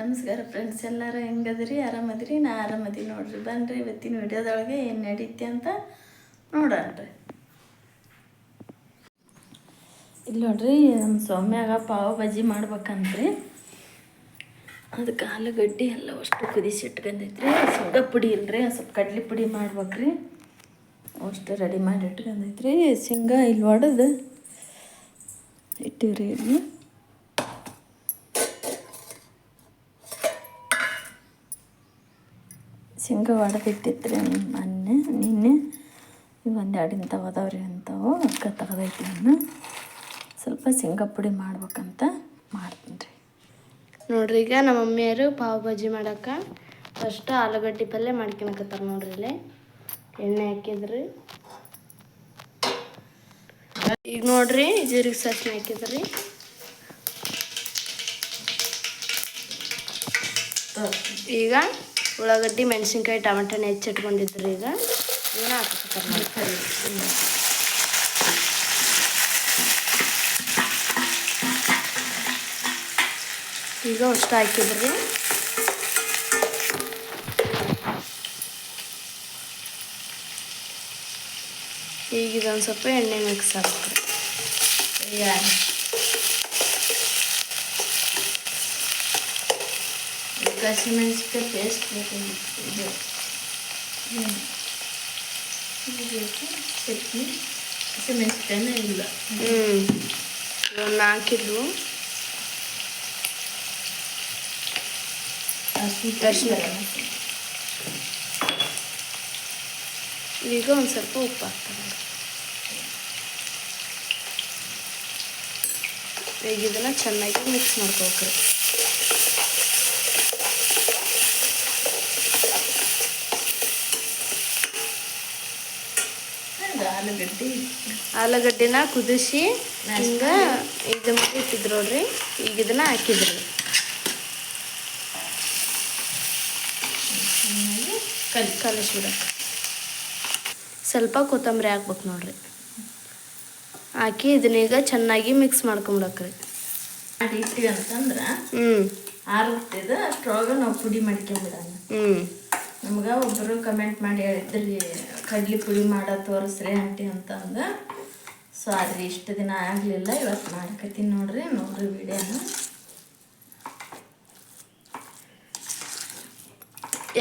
ನಮಸ್ಕಾರ ಫ್ರೆಂಡ್ಸ್ ಎಲ್ಲರೂ ಹೆಂಗದ್ರಿ? ಆರಾಮದ್ರಿ? ನಾ ಆರಾಮದಿ ನೋಡ್ರಿ. ಬನ್ರಿ ಇವತ್ತಿನ ವಿಡಿಯೋದೊಳಗೆ ಏನು ನಡೀತಿ ಅಂತ ನೋಡೋಣ್ರಿ ಇಲ್ಲಿ ನೋಡ್ರಿ, ನಮ್ಮ ಸೌಮ್ಯಾಗ ಪಾವ್ ಬಜ್ಜಿ ಮಾಡ್ಬೇಕಂತ್ರಿ. ಅದಕ್ಕೆ ಆಲೂಗಡ್ಡೆ ಎಲ್ಲ ಅಷ್ಟು ಕುದಿಸಿ ಇಟ್ಕೊಂಡೈತ್ರಿ ಸೋಡಾ ಪುಡಿ ಒಂದ್ ಸ್ವಲ್ಪ ಕಡ್ಲೆ ಪುಡಿ ಮಾಡ್ಬೇಕ್ರಿ. ಅಷ್ಟು ರೆಡಿ ಮಾಡಿ ಇಟ್ಕೊಂಡೈತ್ರಿ ಶೇಂಗಾ ಇಲ್ಲಿ ಒಡೆದು ಇಟ್ಟಿವ್ರಿ ಇಲ್ಲಿ. ಶೇಂಗಾ ಒಡೆದಿಟ್ಟಿದ್ರಿ ಮೊನ್ನೆ, ನಿನ್ನೆ ಒಂದು ಎರಡು ಇಂಥವು ಅದಾವ್ರಿ ಅಂಥವು ಅಕ್ಕ ತೆಗ್ದೈತಿ ನಾನು ಸ್ವಲ್ಪ ಶೇಂಗಾ ಪುಡಿ ಮಾಡ್ಬೇಕಂತ ಮಾಡ್ತೀನಿ ರೀ ನೋಡ್ರಿ, ಈಗ ನಮ್ಮ ಮಮ್ಮಿಯರು ಪಾವ್ ಭಾಜಿ ಮಾಡೋಕೆ ಫಸ್ಟ್ ಆಲೂಗಡ್ಡೆ ಪಲ್ಯ ಮಾಡ್ಕೊಳಕತ್ತಾರ ನೋಡ್ರಿ ಇಲ್ಲೇ. ಎಣ್ಣೆ ಹಾಕಿದ್ರಿ. ಈಗ ನೋಡ್ರಿ, ಜೀರಿಗೆ ಸಾಸಿವೆ ಹಾಕಿದ್ರಿ. ಈಗ ಉಳ್ಳಾಗಡ್ಡಿ, ಮೆಣಸಿನ್ಕಾಯಿ, ಟಮಾಟನ ಹೆಚ್ಚಿಟ್ಕೊಂಡಿದ್ರಿ ಈಗ. ಹಾಕಕತ್ತಾರ ನೋಡ್ರಿ ಈಗ ಅಷ್ಟು ಹಾಕಿದ್ರಿ. ಈಗ ಇದೊಂದು ಸ್ವಲ್ಪ ಎಣ್ಣೆ ಮಿಕ್ಸ್ ಆಗ್ತದೆ ಹಸಿಮೆಣಸಿನ್ಕಾಯಿ ಪೇಸ್ಟ್ ಬೇಕು ಇದು ಬೇಕು ಚಟ್ನಿ ಹಸಿಮೆಣಸಿನ್ಕಾಯಿನೇ ಇಲ್ಲ ಹ್ಞೂ ನಾಲ್ಕಿದ್ವು. ಈಗ ಒಂದು ಸ್ವಲ್ಪ ಉಪ್ಪು ಹಾಕ್ತಾರೆ ಈಗ ಇದನ್ನು ಚೆನ್ನಾಗಿ ಮಿಕ್ಸ್ ಮಾಡ್ಕೋಬೇಕ್ರಿ ಅದು ಆಲೂಗಡ್ಡೆ ಆಲೂಗಡ್ಡೆನ ಕುದಿಸಿ ಹಿಂಗೆ ಇದು ಮಾಡಿ ಇಟ್ಟಿದ್ರು ನೋಡ್ರಿ. ಈಗ ಇದನ್ನ ಹಾಕಿದ್ರಿ. ಕಲಿ ಕಲಿಸ್ಬಿಡಕ್ಕೆ ಸ್ವಲ್ಪ ಕೊತ್ತಂಬರಿ ಹಾಕ್ಬೇಕು ನೋಡ್ರಿ. ಹಾಕಿ ಇದನ್ನೀಗ ಚೆನ್ನಾಗಿ ಮಿಕ್ಸ್ ಮಾಡ್ಕೊಂಬಿಡಕ್ರಿ ಮಾಡಿ ಅಂತಂದ್ರೆ ಹ್ಞೂ ಆರುತ್ತಿದ ಅಷ್ಟ್ರೊಳಗೆ ನಾವು ಪುಡಿ ಮಾಡ್ಕೊಂಬಿಡೋಣ. ಹ್ಞೂ ನಮ್ಗೆ ಒಬ್ಬರು ಕಮೆಂಟ್ ಮಾಡಿ ಹೇಳಿದ್ರಿ ಕಡ್ಲಿ ಪುಡಿ ಮಾಡೋ ತೋರಿಸ್ರಿ ಆಂಟಿ ಅಂತಂದು. ಸೊ ಆದರೆ ಇಷ್ಟು ದಿನ ಆಗಲಿಲ್ಲ ಇವತ್ತು ಮಾಡ್ಕತ್ತೀನಿ ನೋಡ್ರಿ ನೋಡ್ರಿ ವಿಡಿಯೋನ.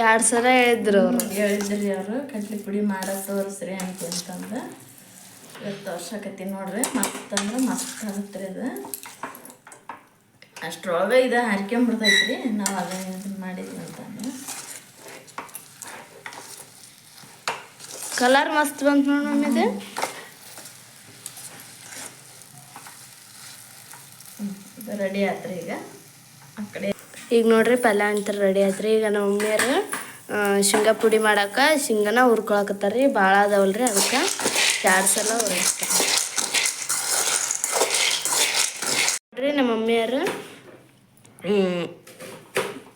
ಎರಡು ಸಲ ಹೇಳಿದ್ರು ಅವರು. ಹೇಳಿದ್ರಿ ಅವರು ಕಡ್ಲಿ ಪುಡಿ ಮಾಡೋ ತೋರಿಸ್ರಿ ಆಂಟಿ ಅಂತಂದು. ಇವತ್ತು ತೋರ್ಸಕತ್ತಿ ನೋಡ್ರಿ ಮತ್ತಂದ್ರೆ ಅಂದ್ರೆ ಮಸ್ತ್ ಆಗುತ್ತೆ ಅದು. ಅಷ್ಟ್ರೊಳಗೆ ಇದು ಹರ್ಕೊಂಬಿಡ್ತೈತ್ರಿ ನಾವು ಅದೇ ಇದನ್ನ ಮಾಡಿದ್ವಿ ಅಂತಂದು ಕಲರ್ ಮಸ್ತ್ ಬಂತು ನೋಡಿ ನಮ್ಮಿದು ಇದು. ರೆಡಿ ಆತ್ರಿ ಈಗ. ಆ ಕಡೆ ಈಗ ನೋಡ್ರಿ ಪಲ್ಯ ಅಂತ ರೆಡಿ ಆತ್ರಿ. ಈಗ ನಮ್ಮ ಮಮ್ಮಿಯರು ಶೇಂಗಾ ಪುಡಿ ಮಾಡಾಕ ಶೇಂಗಾನ ಹುರ್ಕೊಳಕತ್ತಾರ್ರಿ. ಭಾಳ ಅದಾವಲ್ರಿ ಅದಕ್ಕೆ. ಎರಡು ಸಲ ಹುರಿಸ್ತಾರೆ. ನೋಡ್ರಿ ನಮ್ಮ ಮಮ್ಮಿಯರು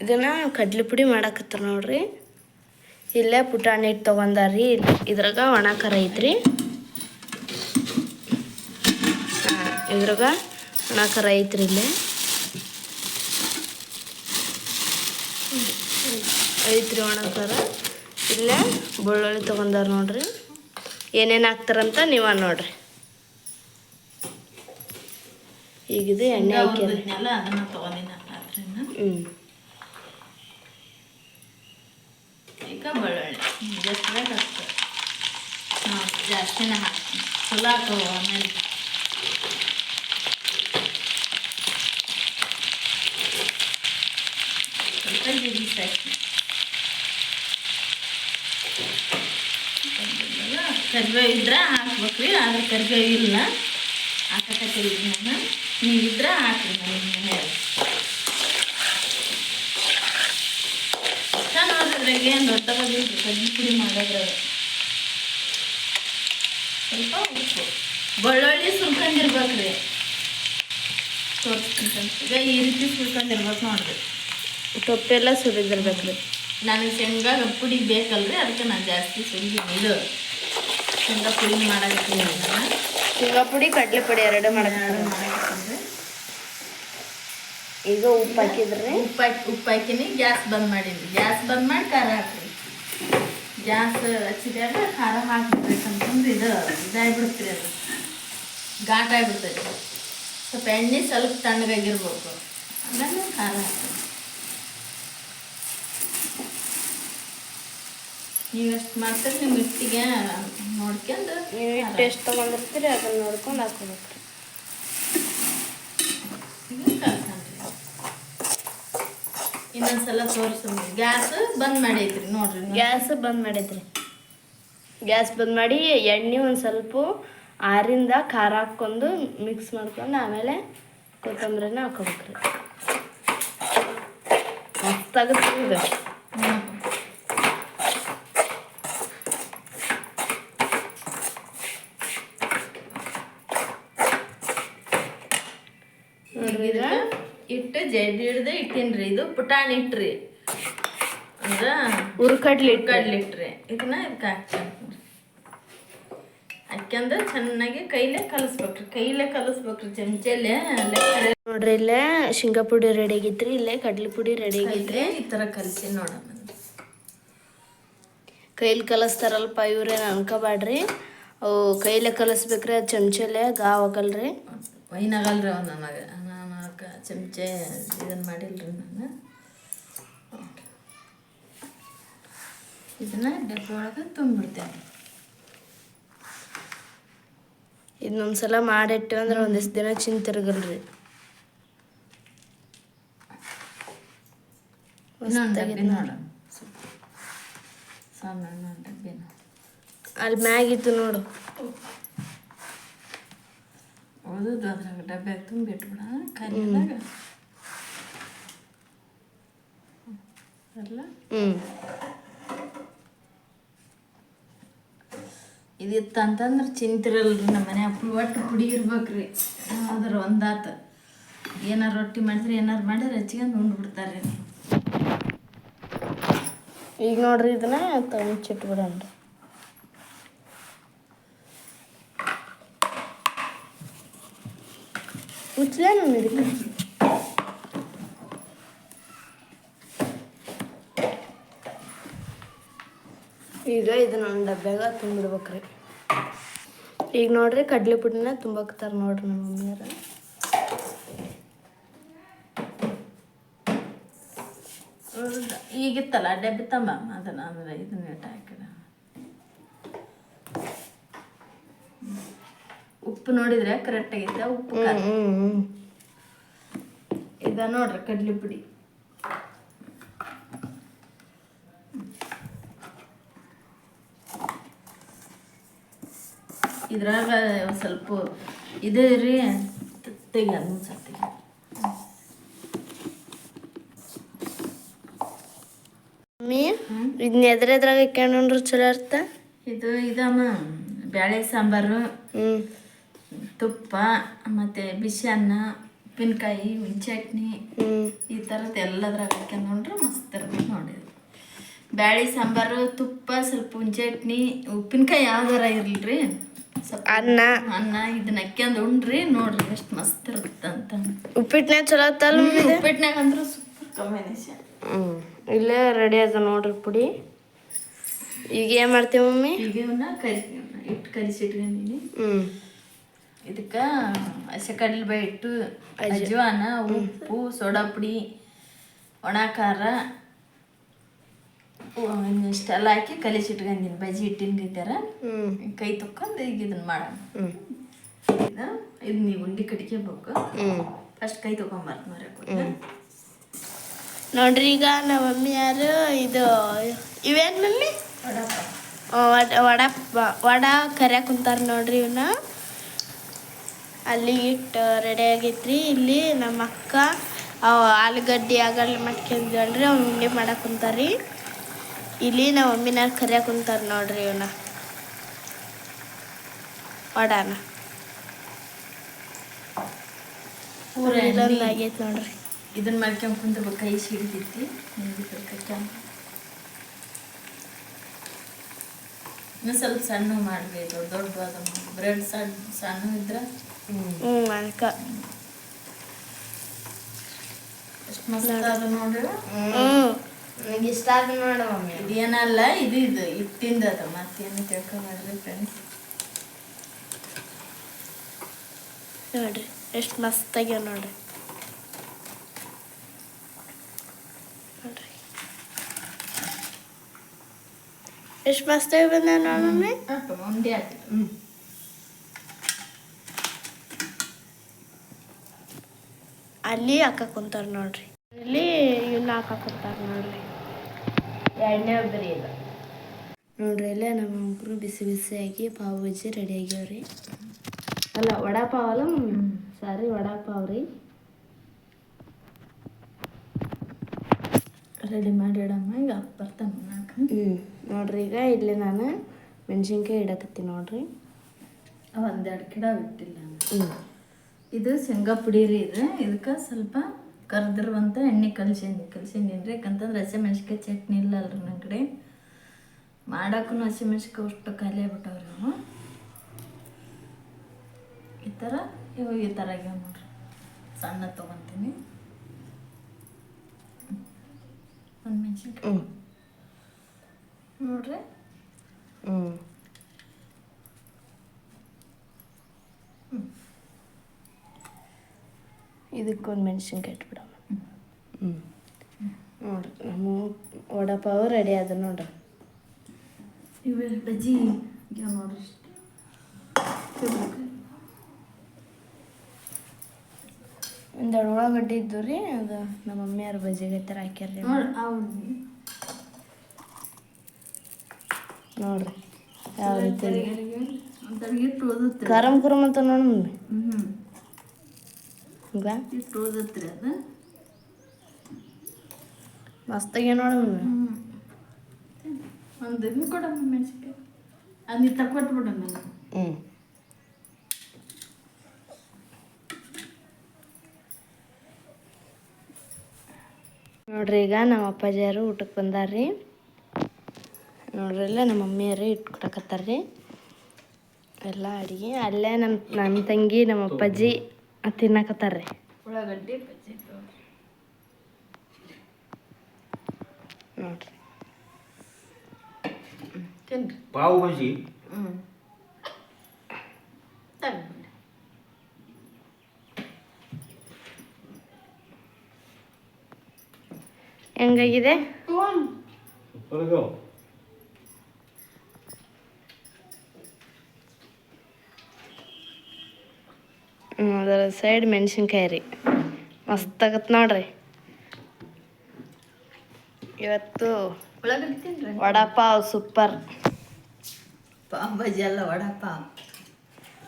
ಇದನ್ನ ಕಡ್ಲಿ ಪುಡಿ ಮಾಡಕತ್ತಾರ ನೋಡ್ರಿ. ಇಲ್ಲೇ ಪುಟಾಣಿ ಹಿಟ್ಟು ರೀ ಇದ್ರಾಗ ಒಣ ಖರ ಐತ್ರಿ. ಇದ್ರಾಗ ಒಣ ಖಾರ ಐತ್ರಿ ಇಲ್ಲೇ. ಐತ್ರಿ ಒಣ ಖಾರ. ಇಲ್ಲೇ ಬೆಳ್ಳುಳ್ಳಿ ತೊಗೊಂಡಾರ ನೋಡ್ರಿ. ಏನೇನು ಹಾಕ್ತಾರಂತ ನೀವ ನೋಡ್ರಿ. ಈಗ ಇದು ಎಣ್ಣೆ ಹಾಕಿ ಹ್ಞೂ ಈಗ ಬೆಳ್ಳುಳ್ಳಿ ಎಷ್ಟು ಬೇಕು ಅಷ್ಟು ಹಾಂ ಜಾಸ್ತಿನೇ ಹಾಕ್ತೀನಿ ಚಲೋ ಹಾಕವು ಆಮೇಲೆ ಸ್ವಲ್ಪ ಜೀರಿಗೆ ಸಾಕಿ ಕರಿಬೇವು ಇದ್ರೆ ಹಾಕ್ಬೇಕ್ರಿ ಆದ್ರೆ ಕರಿಬೇವು ಇಲ್ಲ ಹಾಕಕತ್ತೀವಿ ನಾನು ನೀವಿದ್ರೆ ಹಾಕ್ರಿ ನನಗೆ ಹೇಳಿ ಏನು ದೊಡ್ಡದಾಗಿಲ್ರಿ ಕಡ್ಲಿ ಪುಡಿ ಮಾಡೋದ್ರಾಗ ಸ್ವಲ್ಪ ಉಪ್ಪು. ಬೆಳ್ಳುಳ್ಳಿ ಸುಲ್ಕೊಂಡಿರ್ಬೇಕ್ರಿ ಈಗ ಈ ರೀತಿ ಸುಲ್ಕೊಂಡಿರ್ಬೇಕು ನೋಡ್ರಿ. ತೊಪ್ಪೆಲ್ಲ ಸುರಿದಿರ್ಬೇಕ್ರಿ. ನನಗೆ ಶೇಂಗಾ ಪುಡಿ ಬೇಕಲ್ರಿ ಅದಕ್ಕೆ ನಾನು ಜಾಸ್ತಿ ಸುರಿದೀನಿ ಇದು ಶೇಂಗಾ ಪುಡಿ ನಾನು ಶೇಂಗಾ ಪುಡಿ ಕಡಲೆ ಪುಡಿ ಎರಡು ಮಾಡಕ್ಕೆ ಮಾಡಕತ್ತೀನಿ ಈಗ ಉಪ್ಪು ಹಾಕಿದ್ರಿ? ಉಪ್ಪು ಹಾಕಿ ಉಪ್ಪು ಹಾಕಿನಿ ಗ್ಯಾಸ್ ಬಂದ್ ಮಾಡೀನಿ. ಗ್ಯಾಸ್ ಬಂದ್ ಮಾಡಿ ಖಾರ ಹಾಕ್ರಿ. ಗ್ಯಾಸ್ ಹಚ್ಚಿದಾಗ ಖಾರ ಹಾಕ್ಬಿಡ್ಬೇಕಂತಂದ್ರೆ ಇದು ಇದಾಗ್ಬಿಡ್ತೀರಿ ಅದು. ಘಾಟ ಆಗ್ಬಿಡ್ತೈತಿ. ಸ್ವಲ್ಪ ಎಣ್ಣೆ ಸ್ವಲ್ಪ ತಣ್ಣಗಾಗಿರ್ಬೇಕು. ಆಮೇಲೆ ಖಾರ ಹಾಕ್ತೀನಿ ನೀವು ಎಷ್ಟು ಮಾಡ್ತೀರಿ ನಿಮ್ಮ ಇಷ್ಟಿಗೆ ನೋಡ್ಕೊಂಡು ನೀವು ಎಷ್ಟು ತೊಗೊಂಡಿರ್ತೀರಿ ಅದನ್ನು ನೋಡ್ಕೊಂಡು ಹಾಕೋಬೇಕ್ರಿ ಇನ್ನೊಂದ್ಸಲ ತೋರಿಸಿ ಗ್ಯಾಸ್ ಬಂದ್ ಮಾಡೈತ್ರಿ ನೋಡ್ರಿ. ಗ್ಯಾಸ್ ಬಂದ್ ಮಾಡೈತ್ರಿ ಗ್ಯಾಸ್ ಬಂದ್ ಮಾಡಿ ಎಣ್ಣೆ ಒಂದು ಸ್ವಲ್ಪ ಆರಿಂದ ಖಾರ ಹಾಕ್ಕೊಂಡು ಮಿಕ್ಸ್ ಮಾಡ್ಕೊಂಡು ಆಮೇಲೆ ಕೊತ್ತಂಬರಿನ ಹಾಕೋಬೇಕ್ರಿ ಮಸ್ತಾಗುತ್ತೆ ಇದು. ಇಟ್ಟು ಜಡ್ಡಿ ಹಿಡ್ದು ಇಟ್ಟಿನ್ರಿ. ಇದು ಪುಟಾಣಿ ಇಟ್ರಿ. ಅಂದ್ರೆ ಹುರ್ಕಡ್ಲಿ ಕಡ್ಲಿ ಇಟ್ರಿ. ಇದನ್ನ ಇದಕ್ಕೆ ಹಾಕ್ತೀನಿ ಹಾಕ್ಯಂದು ಚೆನ್ನಾಗಿ ಕೈಲೇ ಕಲಿಸ್ಬೇಕ್ರಿ. ಕೈಲೇ ಕಲಿಸ್ಬೇಕ್ರಿ ಚಮಚಲ್ಲೇ ನೋಡ್ರಿ ಇಲ್ಲೇ ಶೇಂಗಾ ಪುಡಿ ರೆಡಿ ಆಗಿತ್ರಿ ಇಲ್ಲೇ ಕಡ್ಲಿ ಪುಡಿ ರೆಡಿ ಆಗಿತ್ರಿ ಈ ಥರ ಕಲಸಿ ನೋಡಮ್ಮ ಕೈಲಿ ಕಲಸ್ತಾರಲ್ಪ ಇವ್ರೇನು ಅನ್ಕೋಬೇಡ್ರಿ ಅವು ಕೈಲೇ ಕಲಿಸ್ಬೇಕ್ರಿ ಅದು ಚಮಚಲ್ಲೇ ಗಾವಾಗಲ್ರಿ ವೈನಾಗಲ್ರಿ ಅವ ನನಗೆ. ನಾನು ಕ ಚಮಚೆ ಇದನ್ನು ಮಾಡಿಲ್ಲರಿ ನಾನು. ಇದನ್ನ ಡಬ್ಬ ಒಳಗೆ ತುಂಬಿಡ್ತೇನೆ. ಇದನ್ನೊಂದ್ಸಲ ಮಾಡಿಟ್ಟು ಅಂದ್ರೆ ಒಂದಿಷ್ಟು ದಿನ ಚಿಂತಿರ್ಗಲ್ರಿ. ಅಲ್ಲಿ ಮ್ಯಾಗಿತ್ತು ನೋಡು. ಉಳಿದು ಅದ್ರಾಗ ಡಬ್ಬ್ಯಾಗ ತುಂಬಿಟ್ಬಿಡ ಕರಿದಾಗ ಅಲ್ಲ? ಹ್ಞೂ ಇದಿತ್ತು ಅಂತಂದ್ರೆ ಚಿಂತಿರಲ್ರಿ ನಮ್ಮ ಮನೆ ಅಪ್ಪ. ಒಟ್ಟು ಪುಡಿ ಇರ್ಬೇಕ್ರಿ. ಆದ್ರೆ ಒಂದಾತ. ಏನಾರು ರೊಟ್ಟಿ ಮಾಡಿದ್ರೆ ಏನಾರು ಮಾಡಿದ್ರೆ ಹಚ್ಕೊಂಡು ಉಂಡ್ಬಿಡ್ತಾರೆ ಈಗ ನೋಡ್ರಿ ಇದನ್ನ ತಗೊಂಡ್ಬಿಡಣ್ರಿ ಮುಚ್ಚಲೇ ஒன்று இருக்கு ಈಗ ಇದನ್ನ ಒಂದು ಡಬ್ಬ್ಯಾಗ ತುಂಬಿಡ್ಬೇಕ್ರಿ. ಈಗ ನೋಡ್ರಿ ಕಡ್ಲೆ ಪುಡಿನ ತುಂಬಾಕ್ತಾರ ನೋಡ್ರಿ ನಮ್ಮ ಮಮ್ಮಿಯರ ಈಗಿತ್ತಲ್ಲ ಡಬ್ಬಿ ತಮ್ಮ ಅದನ್ನ ಅಂದ್ರೆ ಇದನ್ನ ಇಟ್ಟು ಉಪ್ಪು ನೋಡಿದ್ರೆ ಕರೆಕ್ಟ್ ಆಗೈತೆ ಉಪ್ಪು ಖಾರ. ಇದ ನೋಡ್ರಿ ಕಡ್ಲಿ ಪುಡಿ. ಇದ್ರಾಗ ಒಂದ್ ಸ್ವಲ್ಪ ಇದು ರೀ ತೆಗಿ ಅದನ್ನ ತೆಗಿ. ಮಮ್ಮಿ ಇದನ್ನ ಎದ್ರೆದ್ರಾಗ ಇಕ್ಕೊಂಡ್ರೆ ಚಲೋ ಇರ್ತ? ಇದು ಇದಮ್ಮ ಬ್ಯಾಳೆ ಸಾಂಬಾರು. ಹ್ಮ್. ತುಪ್ಪ ಮತ್ತು ಬಿಸಿ ಅನ್ನ ಉಪ್ಪಿನಕಾಯಿ ಚಟ್ನಿ ಈ ಥರದ್ದು ಎಲ್ಲದ್ರಾಗ ಹಾಕ್ಯಂಡ್ರೆ ಮಸ್ತ್ ಇರ್ತದೆ ನೋಡಿ ಬ್ಯಾಳಿ ಸಾಂಬಾರು ತುಪ್ಪ ಸ್ವಲ್ಪ ಚಟ್ನಿ ಉಪ್ಪಿನಕಾಯಿ ಯಾವ್ದಾರ ಇರಲ್ರಿ? ಸ್ವಲ್ಪ ಅನ್ನ. ಅನ್ನ ಇದನ್ನ ಹಾಕ್ಯಂದು ಉಣ್ರಿ ನೋಡ್ರಿ ಎಷ್ಟು ಮಸ್ತ್ ಇರುತ್ತೆ ಅಂತ. ಉಪ್ಪಿಟ್ಟನೆ ಚಲೋ ಮಮ್ಮಿ ಉಪ್ಪಿಟ್ನಾಗ ಅಂದ್ರೆ ಸೂಪರ್ ಕಾಂಬಿನೇಷನ್. ಇಲ್ಲೇ ರೆಡಿ ಅದ ನೋಡ್ರಿ ಪುಡಿ. ಈಗ ಏನ್ ಮಾಡ್ತೀವಿ ಮಮ್ಮಿ? ಈಗ ಇವನ್ನ ಕರಿ ಇಟ್ಟು ಕಲಿಸಿಟ್ಕೊಂಡಿನಿ ಹ್ಮ್. ಇದಕ್ಕೆ ಹಸಿ ಕಡಲೆಬೇಳೆ ಇಟ್ಟು ಅಜ್ವಾನ ಉಪ್ಪು ಸೋಡಾ ಪುಡಿ ಒಣ ಖಾರ ಇಷ್ಟೆಲ್ಲ ಹಾಕಿ ಕಲಿಸಿಟ್ಕೊಂಡಿನಿ ಬಜ್ಜಿ ಹಿಟ್ಟಿನ ಗೈತಾರ ಹ್ಮ್. ಕೈ ತೊಕ್ಕೊಂಡು ಈಗ ಇದನ್ನ ಮಾಡೋಣ. ಇದು ನೀವು ಉಂಡಿ ಕಟ್ಕೋಬೇಕು. ಫಸ್ಟ್ ಕೈ ತೊಗೊಂಬಾರ್ದು ಮರ ನೋಡ್ರಿ ಈಗ ನಮ್ಮ ಮಮ್ಮಿ ಯಾರು ಇದು ಇವೇನು ಮಮ್ಮಿ? ವಡ ವಡ ವಡ ಕರ್ಯಾಕ ಕುಂತಾರ ನೋಡ್ರಿ ಇವನ್ನ ಅಲ್ಲಿ ಇಟ್ಟು ರೆಡಿ ಆಗೈತ್ರಿ ಇಲ್ಲಿ ನಮ್ಮ ಅಕ್ಕ ಆಲೂಗಡ್ಡೆ ಆಗಲ್ಲ ಮಾಡ್ಕೊಂಡ್ರಿ ಅವ್ನು ಉಂಡೆ ಮಾಡಕ್ಕೆ ಕುಂತಾರ್ರಿ. ಇಲ್ಲಿ ನಮ್ಮ ಮಮ್ಮಿನಾರು ಕರ್ಯಾಕ ಕುಂತಾರ ನೋಡ್ರಿ ಇವನ. ವಡಾನ. ಪೂರ ಇಲ್ಲೊಂದು ಆಗೈತೆ ನೋಡ್ರಿ. ಇದನ್ನ ಮಾಡ್ಕೊಂಡ್ ಕುಂತ ಕೈ ಸಿಡಿತೈತಿ ಇನ್ನು ಸ್ವಲ್ಪ ಸಣ್ಣ ಮಾಡಬೇಕು ದೊಡ್ಡದಾದ ಬ್ರೆಡ್ ಸಣ್ಣ ಸಣ್ಣ ಇದ್ರೆ ಹ್ಞೂ ಅದಕ್ಕೆ ಎಷ್ಟು ಮಸ್ತ್ ಅದು ನೋಡ್ರಿ ಹ್ಞೂ ನನಗೆ ಇಷ್ಟ ಆದ ನೋಡು ಮಮ್ಮಿ ಇದೇನಲ್ಲ ಇದು ಇದು ಹಿಟ್ಟಿಂದ ಅದು ಮತ್ತೇನು ತಿಳ್ಕೊಬೇಡ್ರಿ ಫ್ರೆಂಡ್ಸ್ ನೋಡ್ರಿ ಎಷ್ಟು ಮಸ್ತಾಗ್ಯಾವ ನೋಡ್ರಿ ನೋಡ್ರಿ ಎಷ್ಟು ಮಸ್ತಾಗಿ ಬಂದ ನೋಡಿ ಮಮ್ಮಿ ಅಪ್ಪ ಉಂಡೆ ಅಲ್ಲಿ ಹಾಕ ಕುಂತಾರ ನೋಡ್ರಿ. ಇಲ್ಲಿ ಇವನ್ನ ಹಾಕಕ್ಕೆ ಕುಂತಾರ ನೋಡ್ರಿ. ಎರಡನೇ ಒಬ್ಬರಿ ಇದು ನೋಡ್ರಿ ಇಲ್ಲೇ ನಮ್ಮೊಬ್ರು ಬಿಸಿ ಬಿಸಿಯಾಗಿ ಪಾವ್ ಬಜ್ಜಿ ರೆಡಿ ಆಗ್ಯಾವ್ರಿ. ಅಲ್ಲ ವಡಾ ಪಾವ್ ಅಲ್ಲ ಸಾರಿ ವಡಾ ಪಾವ್ ರೀ. ರೆಡಿ ಮಾಡಿ ಇಡಮ್ಮ ಈಗ ಬರ್ತಾನೆ ಹ್ಞೂ ನೋಡ್ರಿ ಈಗ ಇಲ್ಲಿ ನಾನು ಮೆಣಸಿನ್ಕಾಯಿ ಇಡಕತ್ತೀನಿ ನೋಡ್ರಿ. ಒಂದೆರಡು ಗಿಡ ಬಿಟ್ಟಿಲ್ಲ. ಹ್ಞೂ ಇದು ಶೇಂಗಾ ಪುಡಿ ರೀ ಇದು. ಇದಕ್ಕೆ ಸ್ವಲ್ಪ ಕರೆದಿರುವಂಥ ಎಣ್ಣೆ ಕಲ್ಸೀನಿ. ಕಲ್ಸೀನಿ ರೀ ಯಾಕಂತಂದ್ರೆ ಹಸಿಮೆಣ್ಸಿಕಾಯಿ ಚಟ್ನಿ ಇಲ್ಲ ಅಲ್ರಿ ನನ್ನ ಕಡೆ. ಮಾಡೋಕ್ಕೂ ಹಸಿಮೆಣ್ಸಿಕಾಯಿ ಅಷ್ಟು ಖಾಲಿ ಆಗ್ಬಿಟ್ಟವ್ರಿ ನಾವು ಈ ಥರ ಇವಾಗ ಈ ಥರ ಆಗ್ಯಾವ ನೋಡ್ರಿ. ಸಣ್ಣ ತೊಗೊತೀನಿ. ಒಂದು ಮೆಣಸಿನ್ಕಾಯಿ. ನೋಡ್ರಿ. ಹ್ಞೂ ಇದಕ್ಕೊಂದು ಮೆಣಸಿನ್ಕಾಯಿ ಇಟ್ಬಿಡಮ್ಮ. ಹ್ಞೂ ನೋಡ್ರಿ ನಮ್ಮ ವಡಪಾವ್ ರೆಡಿ ಅದ ನೋಡ್ರಿ ಇವೆ ಬಜ್ಜಿ ನೋಡ್ರಿ. ಒಂದೆರಡು ಉಳ್ಳಾಗಡ್ಡಿ ಇದ್ದು ರೀ ಅದು ನಮ್ಮ ಮಮ್ಮಿಯಾರ ಬಜ್ಜಿಗೆ ಥರ ಹಾಕ್ಯಾರ್ರಿ. ರೀ ನೋಡ್ರಿ ಯಾವ ರೀತಿ ಕರಮ್ ಕುರಮ್ ಅಂತ ನೋಡಿ ಈಗ ಇಟ್ಟು ಓದತ್ರಿ ಅದು. ಮಸ್ತಾಗಿ ನೋಡಿ ಒಂದು ಇದು ಕೊಡಮ್ಮ ಮೆಣಸಿನ್ಕಾಯಿ. ಅದು ನೀ ತಕೊಟ್ಬಿಡಮ್ಮ ನಾನು ಹ್ಞೂ ನೋಡ್ರಿ ಈಗ ನಮ್ಮ ಅಪ್ಪಾಜಿಯರು ಊಟಕ್ಕೆ ಬಂದಾರ್ರಿ. ನೋಡ್ರಿ ಎಲ್ಲ ನಮ್ಮ ಮಮ್ಮಿಯರು ಇಟ್ಕೊಡಕತ್ತಾರ್ರಿ. ಎಲ್ಲ ಅಡಿಗೆ. ಅಲ್ಲೇ ನಮ್ಮ ನಮ್ಮ ತಂಗಿ ನಮ್ಮ ಅಪ್ಪಾಜಿ ತಿನ್ನಕತ್ತಾರ್ರಿ. ಉಳ್ಳಾಗಡ್ಡಿ ಬಜ್ಜಿ. ನೋಡ್ರಿ. ತಿನ್ರಿ. ಪಾವ್ ಭಾಜಿ ಹ್ಞೂ ಹೆಂಗಾಗಿದೆ? ಅದರ ಸೈಡ್ ಮೆಣಸಿನ್ಕಾಯಿ ರೀ. ಮಸ್ತಾಗತ್ತೆ ನೋಡ್ರಿ. ಇವತ್ತು ವಡಾಪಾವ್ ಸೂಪರ್ ಪಾವ್ ಅಲ್ಲ ವಡಾಪಾವ್.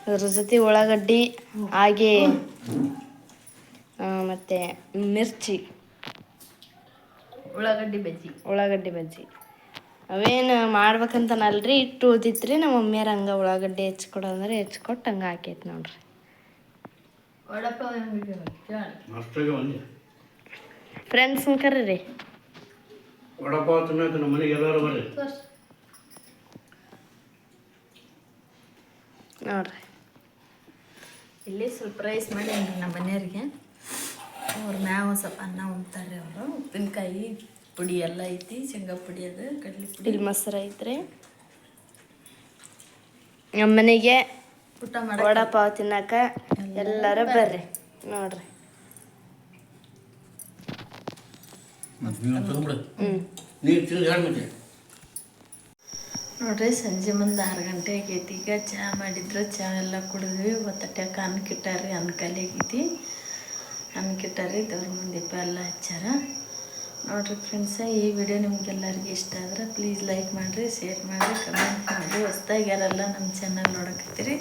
ಅದ್ರ ಜೊತೆ ಉಳ್ಳಾಗಡ್ಡಿ ಹಾಗೆ ಮತ್ತೆ ಮಿರ್ಚಿ. ಉಳ್ಳಾಗಡ್ಡಿ ಬಜ್ಜಿ. ಉಳ್ಳಾಗಡ್ಡಿ ಬಜ್ಜಿ. ಅವೇನು ಮಾಡ್ಬೇಕಂತನಲ್ರಿ ಇಟ್ಟು ಉಳ್ದಿತ್ರಿ ನಮ್ಮ ಮಮ್ಮಿಯರು ಹಂಗೆ ಉಳ್ಳಾಗಡ್ಡಿ ಹೆಚ್ಕೊಡು ಅಂದ್ರೆ ಹೆಚ್ಕೊಟ್ಟು ಹಂಗೆ ಹಾಕೈತೆ ನೋಡ್ರಿ. ಮಸ್ತಾಗಿ ಒಂದೇ ಫ್ರೆಂಡ್ಸ್ನ ಕರೀರಿ. ವಡಪಾವ್ ತಿನ್ನಕ್ಕೆ ನಮ್ಮ ಮನೆಗೆ ಎಲ್ಲರೂ ಬರ್ರಿ. ನೋಡ್ರಿ. ಇಲ್ಲಿ ಸ್ವಲ್ಪ ಮಾಡಿ ನಮ್ಮ ಮನೆಯವ್ರಿಗೆ. ಅವ್ರ ಮ್ಯಾವ ಸ್ವಲ್ಪ ಅನ್ನ ಉಣ್ತಾರೆ ಅವರು. ಉಪ್ಪಿನಕಾಯಿ ಪುಡಿ ಎಲ್ಲ ಐತಿ ಶೇಂಗಾ ಪುಡಿ ಅದು ಕಡಲೆ ಪುಡಿ. ಇಲ್ಲಿ ಮೊಸರು ಐತ್ರಿ. ನಮ್ಮ ಮನೆಗೆ ಊಟ ಮಾಡಿ ವಡಾಪಾವ್ ತಿನ್ನಕ ಎಲ್ಲರೂ ಬರ್ರಿ. ನೋಡ್ರಿ. ನೋಡ್ರಿ ಸಂಜೆ ಮುಂದೆ ಆರು ಗಂಟೆ ಆಗೈತಿ. ಈಗ ಚಹಾ ಮಾಡಿದ್ರು ಚಹಾ ಎಲ್ಲ ಕುಡಿದ್ವಿ. ಒತ್ತಟ್ಟೆ ಅನ್ನಕ್ಕೆ ಕಿಟ್ಟಾರಿ ಅನ್ನ ಖಾಲಿ ಆಗೈತಿ. ಅನ್ಕಿಟ್ಟಾರಿ ದೇವ್ರ ಮುಂದೆ ದೀಪ ಎಲ್ಲ ಹಚ್ಚಾರ. ನೋಡ್ರಿ ಫ್ರೆಂಡ್ಸ ಈ ವಿಡಿಯೋ ನಿಮ್ಗೆಲ್ಲರಿಗೂ ಇಷ್ಟ ಆದ್ರೆ ಪ್ಲೀಸ್ ಲೈಕ್ ಮಾಡಿರಿ ಶೇರ್ ಮಾಡಿರಿ ಕಮೆಂಟ್ ಮಾಡಿರಿ. ಹೊಸ್ದಾಗಿ ಯಾರೆಲ್ಲ ನಮ್ಮ ಚಾನಲ್ ನೋಡಕತ್ತೀರಿ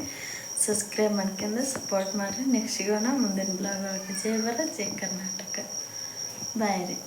ಸಬ್ಸ್ಕ್ರೈಬ್ ಮಾಡ್ಕೊಂಡು ಸಪೋರ್ಟ್ ಮಾಡಿರಿ. ನೆಕ್ಸ್ಟ್ ಸಿಗೋಣ ಮುಂದಿನ ಬ್ಲಾಗ್ ಒಳಗೆ. ಜೈ ಬರ ಜೈ ಕರ್ನಾಟಕ. ಬಾಯ್ ರೀ.